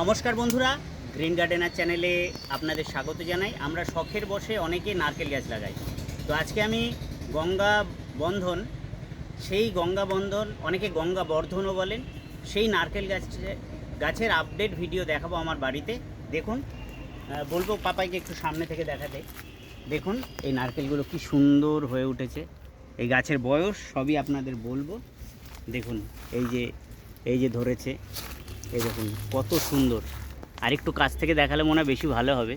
নমস্কার বন্ধুরা green gardener চ্যানেলে আপনাদের স্বাগত জানাই। আমরা শখের বসে অনেকে নারকেল গাছ লাগাই। তো আজকে আমি গঙ্গা বন্ধন, সেই গঙ্গা বন্ধন, অনেকে গঙ্গা বর্ধনও বলেন, সেই নারকেল গাছ, গাছের আপডেট ভিডিও দেখাবো আমার বাড়িতে। দেখুন বলব পাপাইকে একটু সামনে থেকে দেখাতে। দেখুন, এই নারকেলগুলো কি সুন্দর হয়ে উঠেছে। এই গাছের বয়স সবই আপনাদের বলব। দেখুন, এই যে এই যে ধরেছে। এই দেখুন, কত সুন্দর। আর একটু কাছ থেকে দেখালে মনে হয় বেশি ভালো হবে।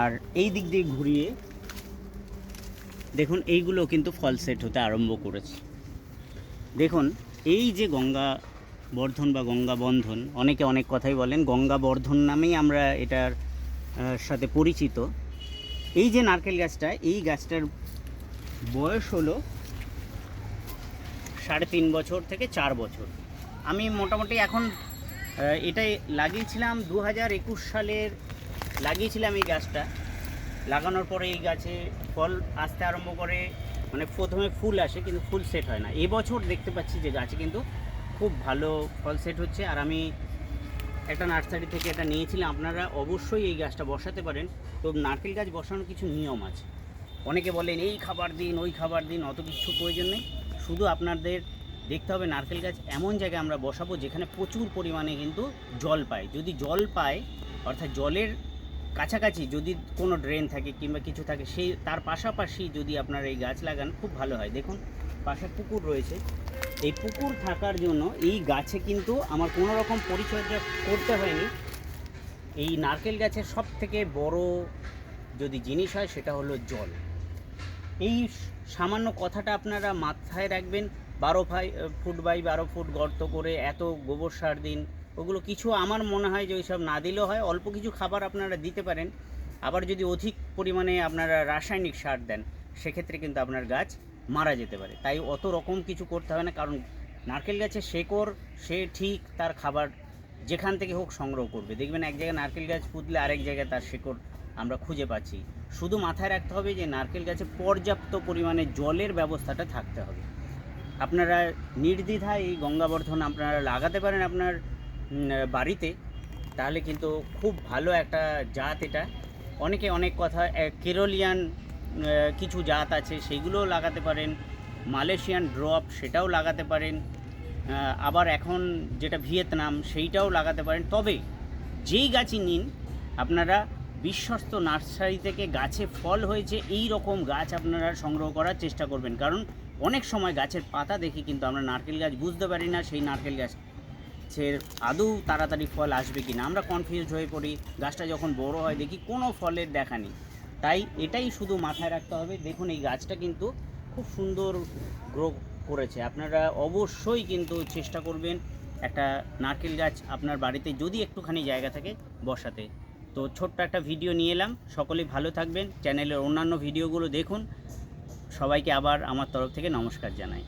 আর এই দিক দিয়ে ঘুরিয়ে, দেখুন, এইগুলো কিন্তু ফল সেট হতে আরম্ভ করেছে। দেখুন, এই যে গঙ্গা বর্ধন বা গঙ্গা বন্ধন, অনেকে অনেক কথাই বলেন, গঙ্গা বর্ধন নামেই আমরা এটার সাথে পরিচিত। এই যে নারকেল গাছটা, এই গাছটার বয়স হলো সাড়ে তিন বছর থেকে চার বছর। আমি মোটামুটি এখন এটাই লাগিয়েছিলাম দু হাজার একুশ সালের, লাগিয়েছিলাম এই গাছটা। লাগানোর পরে এই গাছে ফল আসতে আরম্ভ করে মানে প্রথমে ফুল আসে, কিন্তু ফুল সেট হয় না। এবছর দেখতে পাচ্ছি যে গাছে কিন্তু খুব ভালো ফল সেট হচ্ছে। আর আমি একটা নার্সারি থেকে এটা নিয়েছিলাম। আপনারা অবশ্যই এই গাছটা বসাতে পারেন। তো নারকেল গাছ বসানোর কিছু নিয়ম আছে। অনেকে বলেন, এই খাবার দিন, ওই খাবার দিন, অত কিছু প্রয়োজন নেই। শুধু আপনাদের দেখতে হবে নারকেল গাছ এমন জায়গায় আমরা বসাবো যেখানে প্রচুর পরিমাণে কিন্তু জল পায়। যদি জল পায়, অর্থাৎ জলের কাছাকাছি যদি কোনো ড্রেন থাকে কিংবা কিছু থাকে, সেই তার পাশাপাশি যদি আপনার এই গাছ লাগান, খুব ভালো হয়। দেখুন, পাশে পুকুর রয়েছে। এই পুকুর থাকার জন্য এই গাছে কিন্তু আমার কোনো রকম পরিচর্যা করতে হয়নি। এই নারকেল গাছের সব থেকে বড় যদি জিনিস হয়, সেটা হলো জল। এই সামান্য কথাটা আপনারা মাথায় রাখবেন। বারো ফাই ফুট বাই বারো ফুট গর্ত করে এত গোবর সার দিন, ওগুলো কিছু আমার মনে হয় যে ওইসব না দিলেও হয়, অল্প কিছু খাবার আপনারা দিতে পারেন। আবার যদি অধিক পরিমাণে আপনারা রাসায়নিক সার দেন, সেক্ষেত্রে কিন্তু আপনার গাছ মারা যেতে পারে। তাই অত রকম কিছু করতে হবে না, কারণ নারকেল গাছের শেকড় সে ঠিক তার খাবার যেখান থেকে হোক সংগ্রহ করবে। দেখবেন এক জায়গায় নারকেল গাছ পুঁতলে আরেক জায়গায় তার শেকড় আমরা খুঁজে পাচ্ছি। শুধু মাথায় রাখতে হবে যে নারকেল গাছে পর্যাপ্ত পরিমাণে জলের ব্যবস্থাটা থাকতে হবে। আপনারা নির্দ্বিধায় এই গঙ্গাবর্ধন আপনারা লাগাতে পারেন আপনার বাড়িতে, তাহলে কিন্তু খুব ভালো একটা জাত এটা। অনেকে অনেক কথা কেরলিয়ান কিছু জাত আছে সেইগুলোও লাগাতে পারেন। মালয়েশিয়ান ড্রপ সেটাও লাগাতে পারেন। আবার এখন যেটা ভিয়েতনাম সেইটাও লাগাতে পারেন। তবে যেই গাছই নিন, আপনারা বিশ্বস্ত নার্সারি থেকে গাছে ফল হয়েছে, এই রকম গাছ আপনারা সংগ্রহ করার চেষ্টা করবেন। কারণ অনেক সময় গাছের পাতা দেখে কিন্তু আমরা নারকেল গাছ বুঝতে পারি না, সেই নারকেল গাছের আদৌ তাড়াতাড়ি ফল আসবে কি না আমরা কনফিউজ হয়ে পড়ি, গাছটা যখন বড় হয় দেখি কোনো ফলের দেখা নেই। তাই এটাই শুধু মাথায় রাখতে হবে। দেখুন, এই গাছটা কিন্তু খুব সুন্দর গ্রো করেছে। আপনারা অবশ্যই কিন্তু চেষ্টা করবেন একটা নারকেল গাছ আপনার বাড়িতে যদি একটুখানি জায়গা থাকে বসাতে। তো ছোট্ট একটা ভিডিও নিয়ে এলাম। সকলেই ভালো থাকবেন। চ্যানেলের অন্যান্য ভিডিওগুলো দেখুন। সবাইকে আবার আমার তরফ থেকে নমস্কার জানাই।